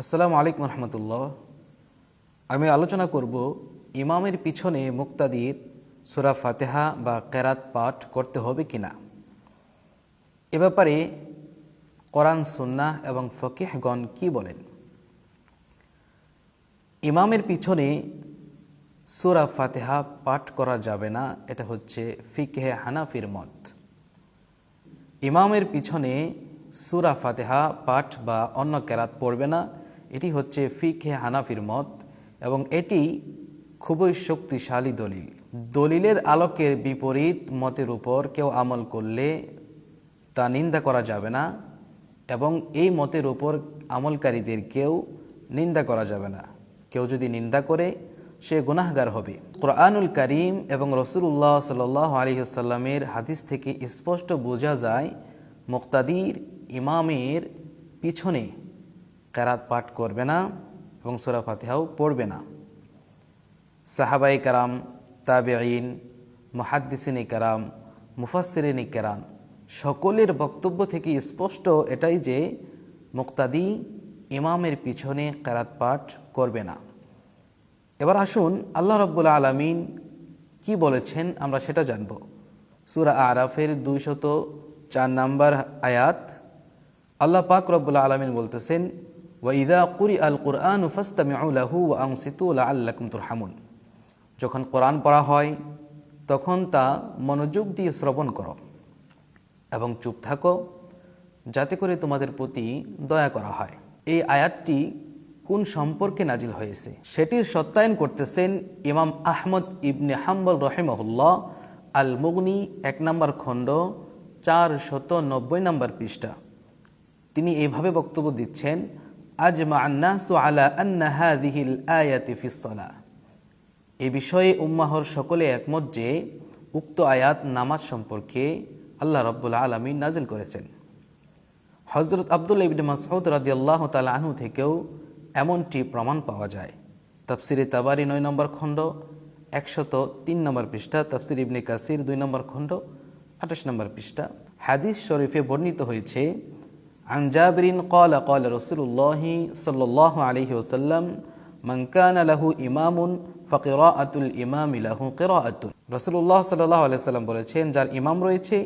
আসসালামু আলাইকুম রহমতুল্লাহ। আমি আলোচনা করব ইমামের পিছনে মুক্তাদির সুরা ফাতেহা বা কেরাত পাঠ করতে হবে কিনা। এ ব্যাপারে কোরআন, সুন্নাহ এবং ফকিহগণ কি বলেন? ইমামের পিছনে সুরা ফাতেহা পাঠ করা যাবে না, এটা হচ্ছে ফিকহে হানাফির মত। ইমামের পিছনে সুরা ফাতেহা পাঠ বা অন্য কেরাত পড়বে না এটি হচ্ছে ফিকহে হানাফির মত এবং এটি খুবই শক্তিশালী দলিল। দলিলের আলোকের বিপরীত মতের উপর কেউ আমল করলে তা নিন্দা করা যাবে না এবং এই মতের উপর আমলকারীদের কেউ নিন্দা করা যাবে না। কেউ যদি নিন্দা করে, সে গুনাহগার হবে। কোরআনুল করিম এবং রসুল্লাহ সাল আলহিসাল্লামের হাদিস থেকে স্পষ্ট বোঝা যায়, মুক্তাদির ইমামের পিছনে কেরাত পাঠ করবে না এবং সুরা ফাতিহাও পড়বে না। সাহাবাই কারাম তাবেইন মহাদ্দিসিনী কারাম মুফাসিরিনী কেরাম সকলের বক্তব্য থেকে স্পষ্ট এটাই যে মুক্তাদি ইমামের পিছনে কেরাত পাঠ করবে না। এবার আসুন আল্লাহ রব্বুল আলমিন কি বলেছেন আমরা সেটা জানব। সুরা আরাফের দুইশত চার নাম্বার আয়াত আল্লাহ পাক রব্বুল আলমিন বলতেছেন ওয়াইদা কুরি আল কুরআন ফাস্তামিউলাহু আংসিতুল আল্লাকুম তুরহামুন যখন কোরআন পড়া হয়, তখন তা মনোযোগ দিয়ে শ্রবণ করো এবং চুপ থাকো, যাতে করে তোমাদের প্রতি দয়া করা হয়। এই আয়াতটি কোন সম্পর্কে নাজিল হয়েছে? সেটির সত্যায়ন করতেছেন ইমাম আহমদ ইবনে হাম্বল রহেমহুল্লাহ আল মুগনি এক নম্বর খণ্ড, চার শত নব্বই নম্বর পৃষ্ঠা। তিনি এইভাবে বক্তব্য দিচ্ছেন আজমা আলা আন্না এ বিষয়ে উম্মাহর সকলে একমত যে, উক্ত আয়াত নামাজ সম্পর্কে আল্লাহ রব্বুল আলমী নাজিল করেছেন। হজরত আবদুল ইবিন মাসউদ রাদি আল্লাহ তালা থেকেও এমনটি প্রমাণ পাওয়া যায়। তাফসিরে তাবারি নয় নম্বর খণ্ড, একশত তিন নম্বর পৃষ্ঠা, তাফসির ইবনে কাসির দুই নম্বর খণ্ড, আঠাশ নম্বর পৃষ্ঠা। হাদিস শরীফে বর্ণিত হয়েছে عن جابر قال قال رسول الله صلى الله عليه وسلم من كان له إمام فقراءة الإمام له قراءة رسول الله صلى الله عليه وسلم বলেছেন যার ইমাম রয়েছে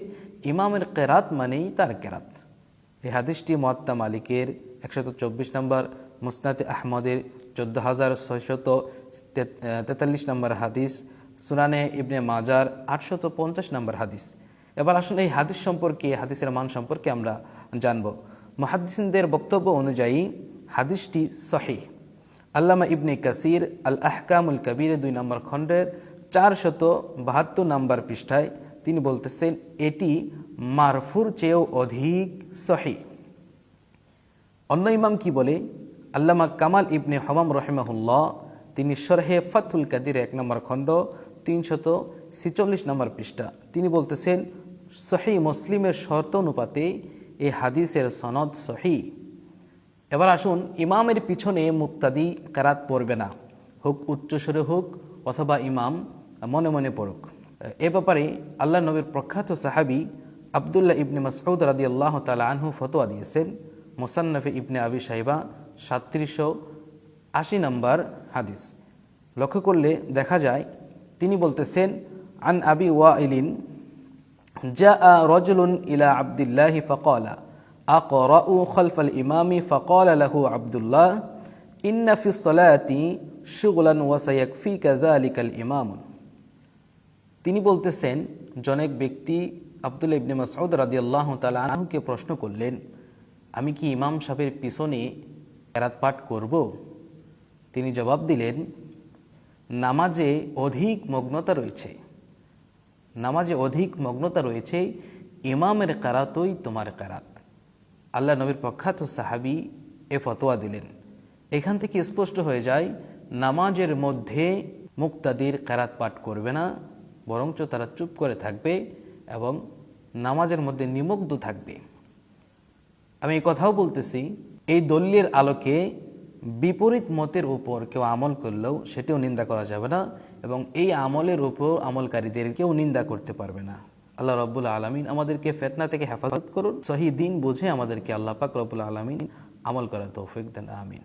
ইমামের কেরাত মানেই তার কেরাত এই হাদিসটি মোয়াত্তা মালিকের একশত চব্বিশ নম্বর মুসনাতে আহমদের চোদ্দ হাজার ছয়শত তেতাল্লিশ নম্বর হাদিস সুনানে ইবনে মাজার আটশত পঞ্চাশ নম্বর হাদিস এবার আসুন এই হাদিস সম্পর্কে হাদিসের মান সম্পর্কে আমরা জানব মহাদিসদের বক্তব্য অনুযায়ী হাদিসটি সহি আল্লামা ইবনে কাসির আল আহকামুল কবির দুই নম্বর খণ্ডের চার শত বাহাত্তর নম্বর পৃষ্ঠায় তিনি বলতেছেন, এটি মারফুর চেয়েও অধিক সহি অন্য ইমাম কি বলে? আল্লামা কামাল ইবনে হমাম রহেমাহুল্লাহ, তিনি সরহে ফাতুল কাদির এক নম্বর খণ্ড, তিনশত ছিচল্লিশ নম্বর পৃষ্ঠা। তিনি বলতেছেন সহি মুসলিমের শর্ত অনুপাতে এই হাদিসের সনদ সহি। এবার আসুন, ইমামের পিছনে মুক্তাদি কারাত পড়বে না। হোক উচ্চস্বরে হোক অথবা ইমাম, মনে মনে পড়ুক। এ ব্যাপারে আল্লাহ নবীর প্রখ্যাত সাহাবি আবদুল্লাহ ইবনে মাসউদ রাদি আল্লাহ তালা আনহু ফতোয়া দিয়েছেন, মোসান্নফে ইবনে আবি সাহিবা সাতত্রিশশো আশি নম্বর হাদিস। লক্ষ্য করলে দেখা যায়, তিনি বলতেছেন, আন আবি ওয়া ইলিন জা রজুলুন ইলা আবদুল্লাহি ফকলা أقرأ خلف الإمام فقال له عبد الله إن في الصلاة شغلا وسيكفيك ذلك الإمام তিনি বলতেছেন জনেক ব্যক্তি আব্দুল ইবনে মাসউদ রাদিয়াল্লাহু তাআলা আনহুকে প্রশ্ন করলেন আমি কি ইমাম সাহেবের পিছনে কেরাত পাঠ করব তিনি জবাব দিলেন নামাজে অধিক মগ্নতা রয়েছে নামাজে অধিক মগ্নতা রয়েছে, ইমামের কারাতই তোমার কারাত। আল্লাহ নবীর প্রখ্যাত সাহাবি এ ফতোয়া দিলেন। এখান থেকে স্পষ্ট হয়ে যায়, নামাজের মধ্যে মুক্তাদির কারাত পাঠ করবে না, বরঞ্চ তারা চুপ করে থাকবে এবং নামাজের মধ্যে নিমগ্ধ থাকবে। আমি এই কথাও বলতেছি, এই দল্যের আলোকে বিপরীত মতের উপর কেউ আমল করলেও সেটিও নিন্দা করা যাবে না এবং এই আমলের উপর আমলকারীদেরকেও নিন্দা করতে পারবে না। আল্লাহ রব্বুল আলমিন আমাদেরকে ফেতনা থেকে হেফাজত করুন, সহি দিন বুঝে আমাদেরকে আল্লাহ পাক রব্বুল আলমিন আমল করার তৌফিক দেন, আমিন।